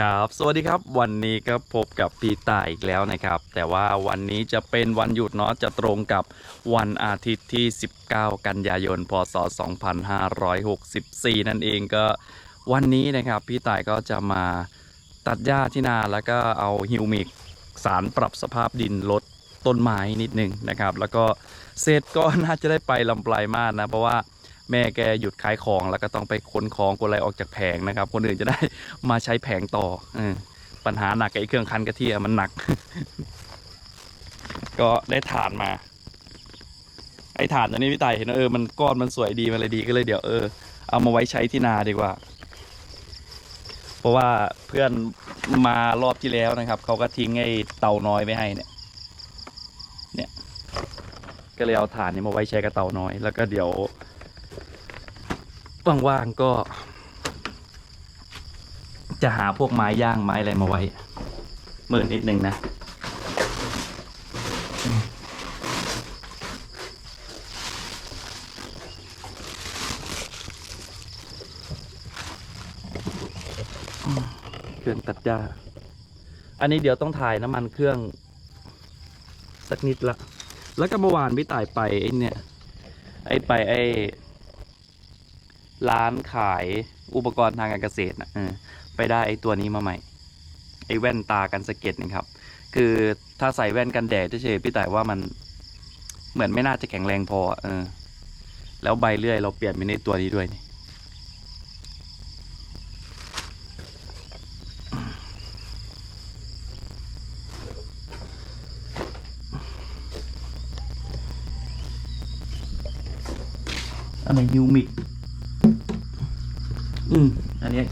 ครับสวัสดีครับวันนี้ก็พบกับพี่ต่ายอีกแล้วนะครับ แต่ว่าวันนี้จะเป็นวันหยุดเนาะจะตรงกับวันอาทิตย์ที่ 19 กันยายน พศ 2564 นั่นเองก็วันนี้นะครับ พี่ต่ายก็จะมาตัดหญ้าที่นาแล้วก็เอาฮิวมิกสารปรับสภาพดินลดต้นไม้นิดนึงนะครับ แล้วก็เสร็จก็น่าจะได้ไปลำปลายมาสนะเพราะว่า แม่แกหยุดขายของแล้วก็ต้องไปขนของคนอะไรออกจากแผงนะครับ คนอื่นจะได้มาใช้แผงต่ออปัญหาหนักกับไอ้เครื่องคันกระเทิอะมันหนัก ก็ได้ฐานมา ไอ้ฐานตัวนี้พี่ไต่เห็นเออมันก้อนมันสวยดีมันเลยดีก็เลยเดี๋ยวเออเอามาไว้ใช้ที่นาดีกว่า เพราะว่าเพื่อนมารอบที่แล้วนะครับเขาก็ทิ้งไอ้เต่าน้อยไว้ให้เนี่ย เนี่ย ก็เลยเอาฐานนี้มาไว้ใช้กับเต่าน้อย แล้วก็เดี๋ยว ว่างๆก็ จะหาพวกไม้ย่างไม้อะไรมาไว้หมื่นนิดนึงนะเครื่องตัดหญ้า อันนี้เดี๋ยวต้องถ่ายน้ำมันเครื่อง สักนิดละ แล้วก็เมื่อวานพี่ต่ายไปไอ้เนี่ย ไอ้ไปไอ้ ร้านขายอุปกรณ์ทางการเกษตรนะไปได้ไอ้ตัวนี้มาใหม่ ไอ้แว่นตากันสะเก็ดนะครับ คือถ้าใส่แว่นกันแดดเฉยๆพี่ต่ายว่ามันเหมือนไม่น่าจะแข็งแรงพอเออ แล้วใบเลื่อยเราเปลี่ยนเป็นในตัวนี้ด้วยนี่อันไหนยูมิก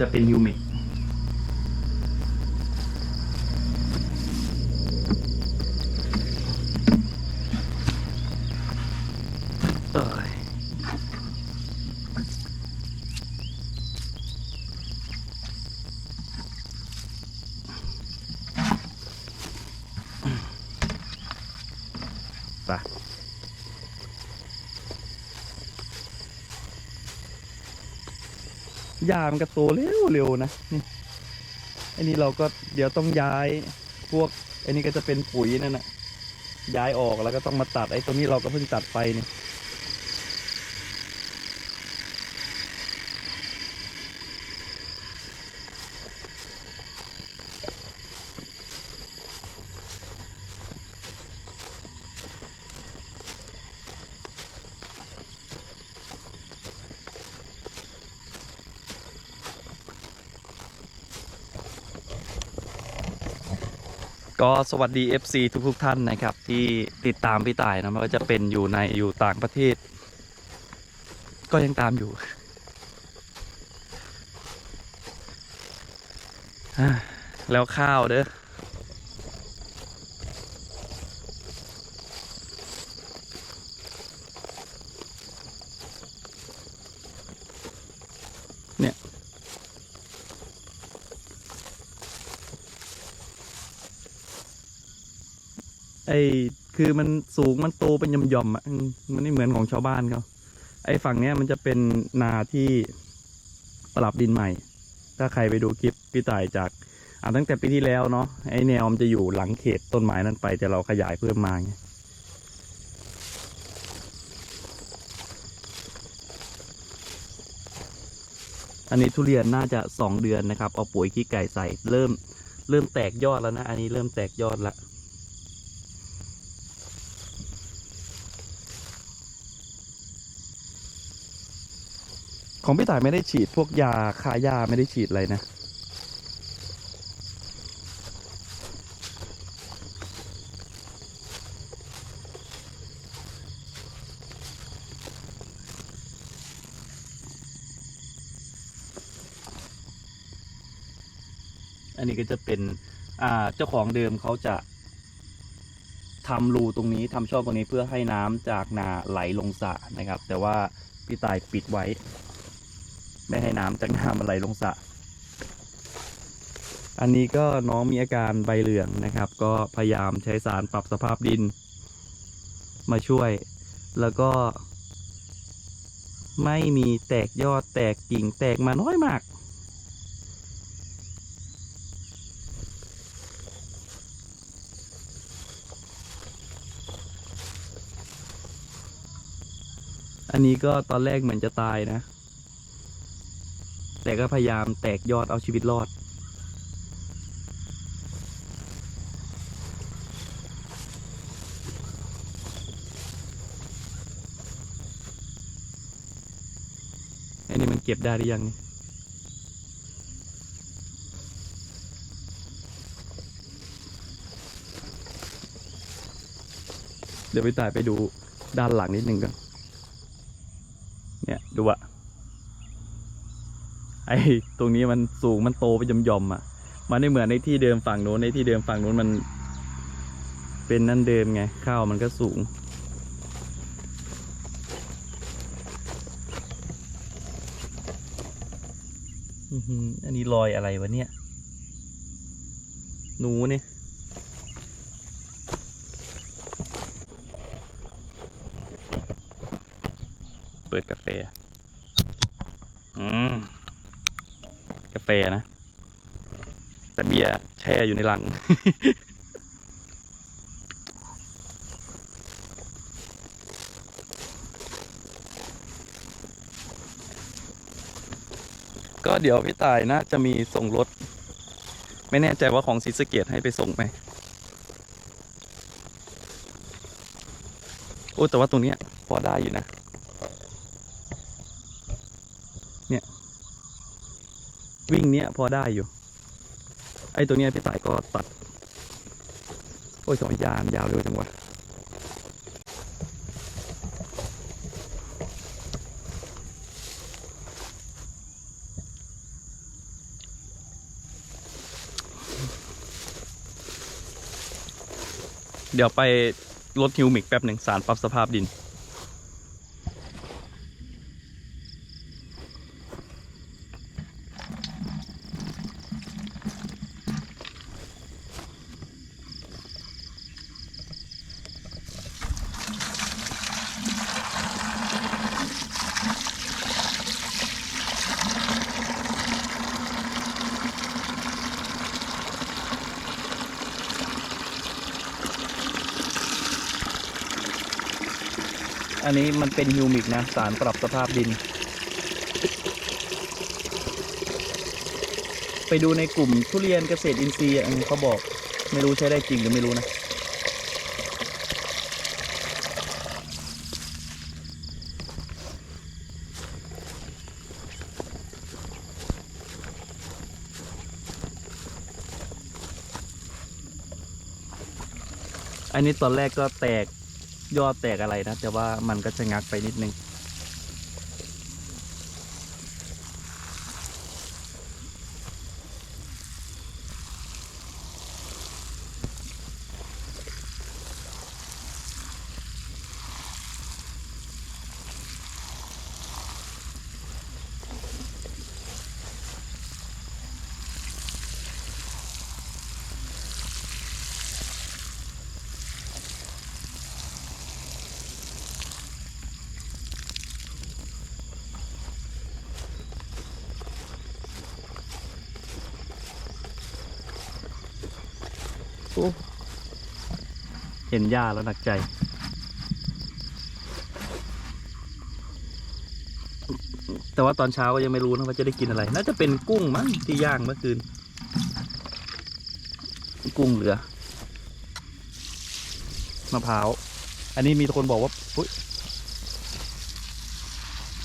จะเป็นยูมิ ยามันก็โตเร็วเร็วๆนะนี่อันนี้เราก็เดี๋ยวต้องย้ายพวกอันนี้ก็จะเป็นปุ๋ยนั่นนะย้ายออกแล้วก็ต้องมาตัดไอ้ตรงนี้เราก็เพิ่งตัดไปนี่ ก็สวัสดี FC ทุกๆท่านนะครับ ที่ติดตามพี่ต่ายนะไม่ว่าจะเป็นอยู่ในอยู่ต่างประเทศ ก็ยังตามอยู่แล้วข้าวเด้อ ไอ้คือมันสูงมันโตเป็นหย่อมๆอะมันไม่เหมือนของชาวบ้านเขาไอ้ฝั่งเนี้ยมันจะเป็นนาที่ปรับดินใหม่ ถ้าใครไปดูคลิปพี่ต่ายจากอ่าตั้งแต่ปีที่แล้วเนาะไอ้แนวมันจะอยู่หลังเขตต้นไม้นั้นไป แต่เราขยายเพิ่มมาไงอันนี้ทุเรียนน่าจะสองเดือนนะครับ เอาปุ๋ยขี้ไก่ใส่เริ่ม เริ่มแตกยอดแล้วนะ อันนี้เริ่มแตกยอดละ ของพี่ต่ายไม่ได้ฉีดพวกยาฆ่าหญ้าไม่ได้ฉีดอะไรนะ อันนี้ก็จะเป็นอ่าเจ้าของเดิมเขาจะทำรูตรงนี้ทำช่องตรงนี้เพื่อให้น้ำจากนาไหลลงสระนะครับ แต่ว่าพี่ตายปิดไว้ ไม่ให้น้ำจากน้ำมันไหลลงสระอันนี้ก็น้องมีอาการใบเหลืองนะครับ ก็พยายามใช้สารปรับสภาพดิน มาช่วย แล้วก็ ไม่มีแตกยอดแตกกิ่งแตกมาน้อยมาก อันนี้ก็ตอนแรกเหมือนจะตายนะ แต่ก็พยายามแตกยอดเอาชีวิตรอด อันนี้มันเก็บได้หรือยังเดี๋ยวไปตายไปดูด้านหลังนิดนึงก่อนเนี่ยดูอะ ไอ้ตรงนี้มันสูงมันโตไปย่อมๆอะ มันไม่เหมือนในที่เดิมฝั่งโน้นในที่เดิมฝั่งโน้นมัน เป็นนั่นเดิมไงข้าวมันก็สูง อันนี้รอยอะไรวะเนี่ย หนูเนี่ยเปิดกาแฟอืม แฟนะ แต่เบียร์แช่อยู่ในลัง ก็เดี๋ยวพี่ตายน่าจะมีส่งรถ ไม่แน่ใจว่าของศรีสเกดให้ไปส่งไหมโอ้แต่ว่าตรงนี้พอได้อยู่นะ เนี่ย วิ่งเนี้ยพอได้อยู่ ไอ้ตัวเนี้ยพี่ตายก็ตัด โอ้ยสองยามยาวเร็วจังวะเดี๋ยวไปลดฮิวมิกแป๊บหนึ่งสารปรับสภาพดิน อันนี้มันเป็นฮิวมิกนะ สารปรับสภาพดิน ไปดูในกลุ่มทุเรียนเกษตรอินทรีย์เขาบอกไม่รู้ใช้ได้จริงหรือไม่รู้นะ อันนี้ตอนแรกก็แตก ยอดแตกอะไรนะ แต่ว่ามันก็จะงักไปนิดนึง เห็นหญ้าแล้วหนักใจ แต่ว่าตอนเช้าก็ยังไม่รู้นะว่าจะได้กินอะไร น่าจะเป็นกุ้งมั้งที่ย่างเมื่อคืน กุ้งเหลือมะพร้าว อันนี้มีคนบอกว่าอุ๊ย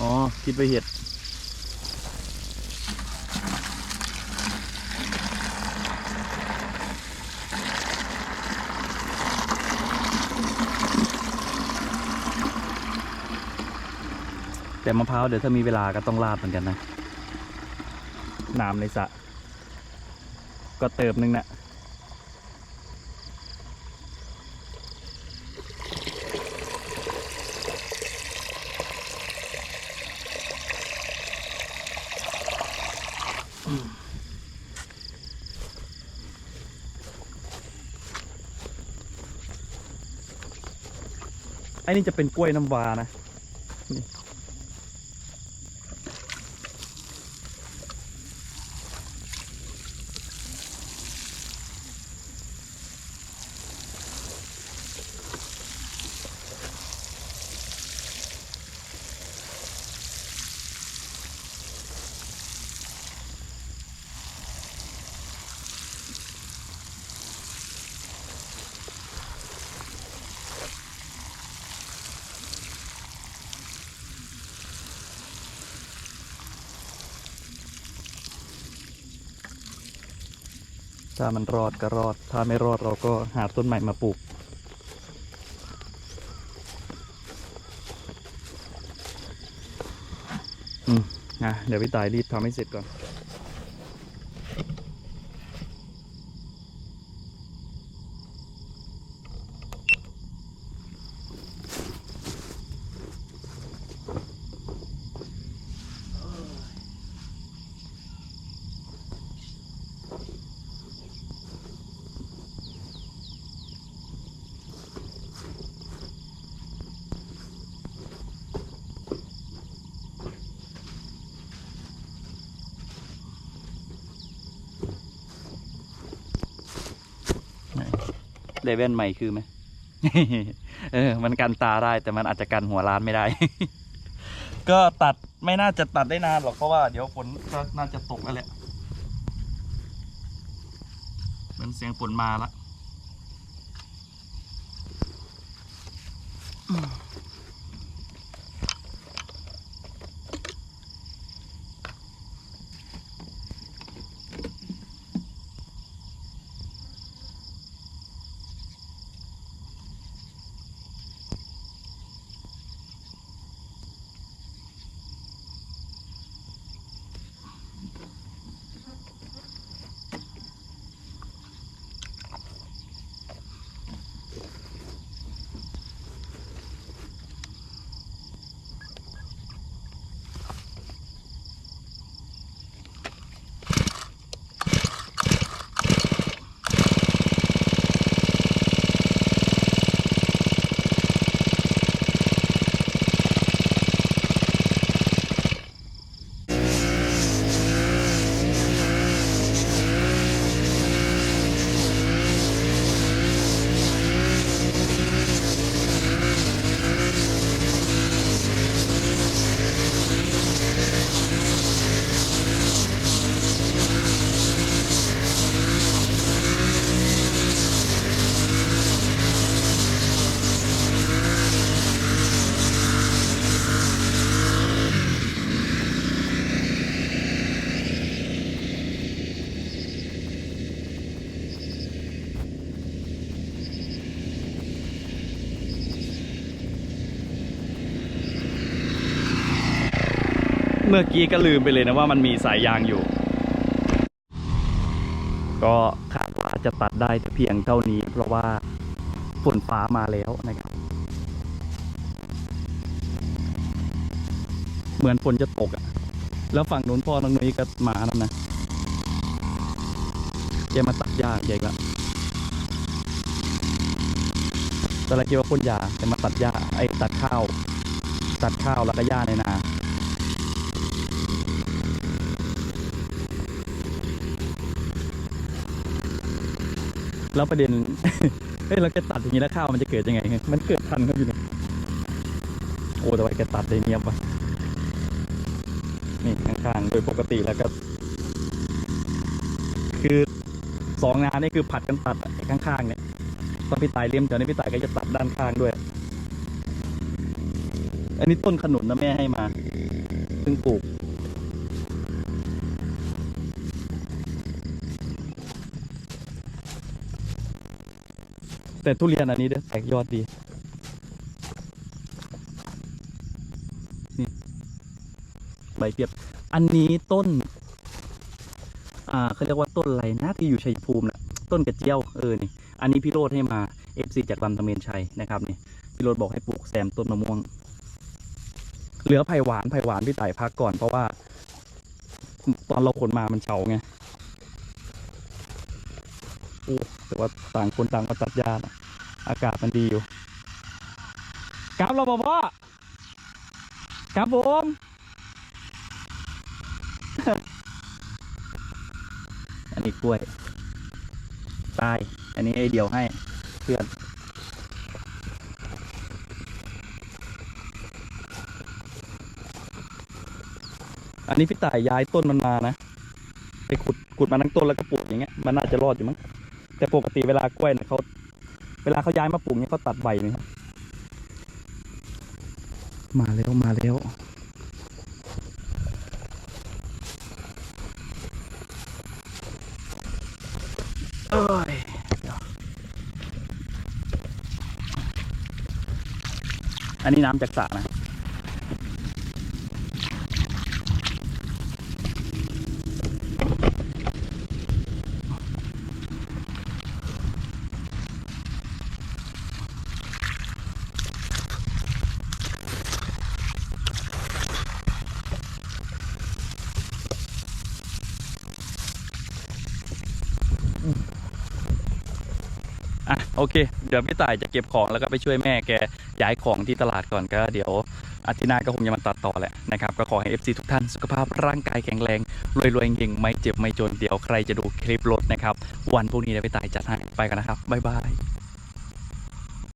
อ๋อ คิดไปเห็ด มะพร้าวเดี๋ยวถ้ามีเวลาก็ต้องลาดเหมือนกันนะน้ำในสระก็เติมนึงนะไอ้นี่จะเป็นกล้วยน้ำวานะ ถ้ามันรอดก็รอด ถ้าไม่รอดเราก็หาต้นใหม่มาปลูก อืมนะเดี๋ยวพี่ตายรีบทำให้เสร็จก่อน เลเว่นใหม่คือไหมเออ มันกันตาได้แต่มันอาจจะกันหัวร้านไม่ได้ ก็ตัดไม่น่าจะตัดได้นานหรอกเพราะว่าเดี๋ยวฝนก็น่าจะตกแล้วแหละเหมือนเสียงฝนมาละ เมื่อกี้ก็ลืมไปเลยนะว่ามันมีสายยางอยู่ ก็คาดว่าจะตัดได้เพียงเท่านี้ เพราะว่าฝนฟ้ามาแล้วนะครับ เหมือนฝนจะตกอะ่ะแล้วฝั่งนู้นพ่อน้องนุ้ยก็มาแล้วนะแกมาตัดหญ้าใหญ่ละตอนแรกคิดว่าพ่นยาแต่มาตัดหญ้าไอ้ตัดข้าว ตัดข้าวแล้วก็หญ้าในนา แล้วประเด็น เฮ้ยเราจะตัดอย่างนี้แล้วข้าวมันจะเกิดยังไงมันเกิดทันครับอยู่เนี่ยโอ้แต่ว่าแกตัดได้เนียบว่ะนี่ข้างๆโดยปกติแล้วก็ คือสองงานนี่คือผัดกันตัดไอ้ข้างๆเนี่ยตอนพี่ตายเลี้ยมเดี๋ยวนี้พี่ตายก็จะตัดด้านข้างด้วย อันนี้ต้นขนุนนะแม่ให้มาเพิ่งปลูก แต่ทุเรียนอันนี้เด้แตกยอดดีนี่ใบเปียบ อันนี้ต้น อ่าเขาเรียกว่าต้นอะไรนะที่อยู่ชัยภูมิน่ะต้นกระเจียวเออนี่อันนี้พี่โรดให้มา FC จากลำตะเมนชัยนะครับนี่พี่โรดบอกให้ปลูกแซมต้นมะม่วง เหลือไผ่หวานไผ่หวานพี่ไต่พักก่อนเพราะว่า ตอนเราขนมามันเฉาไง โอ้แต่ว่าต่างคนต่างมาตัดหญ้านะอากาศมันดีอยู่กลับเราบอกว่าครับผมอันนี้กล้วยตาย อันนี้ไอเดียวให้เพื่อนอันนี้พี่ต่ายย้ายต้นมันมานะ ไปขุดขุดมาทั้งต้นแล้วก็ปลูกอย่างเงี้ย มันน่าจะรอดอยู่มั้ง แต่ปกติเวลากล้วยเนี่ยเขาเวลาเขาย้ายมาปลูกเนี่ยเขาตัดใบนี่ครับมาแล้วมาแล้วเอ้ยอันนี้น้ำจากสระนะ อะโอเค เดี๋ยวพี่ต่ายจะเก็บของแล้วก็ไปช่วยแม่แกย้ายของที่ตลาดก่อนก็เดี๋ยวอาทิตย์หน้าก็คงจะมาตัดต่อแหละนะครับ ก็ขอให้ FC ทุกท่านสุขภาพร่างกายแข็งแรง รวยๆเฮงไม่เจ็บไม่จนเดี๋ยวใครจะดูคลิปรถนะครับ วันพรุ่งนี้เดี๋ยวพี่ต่ายจัดให้ไปกันนะครับบ๊ายบาย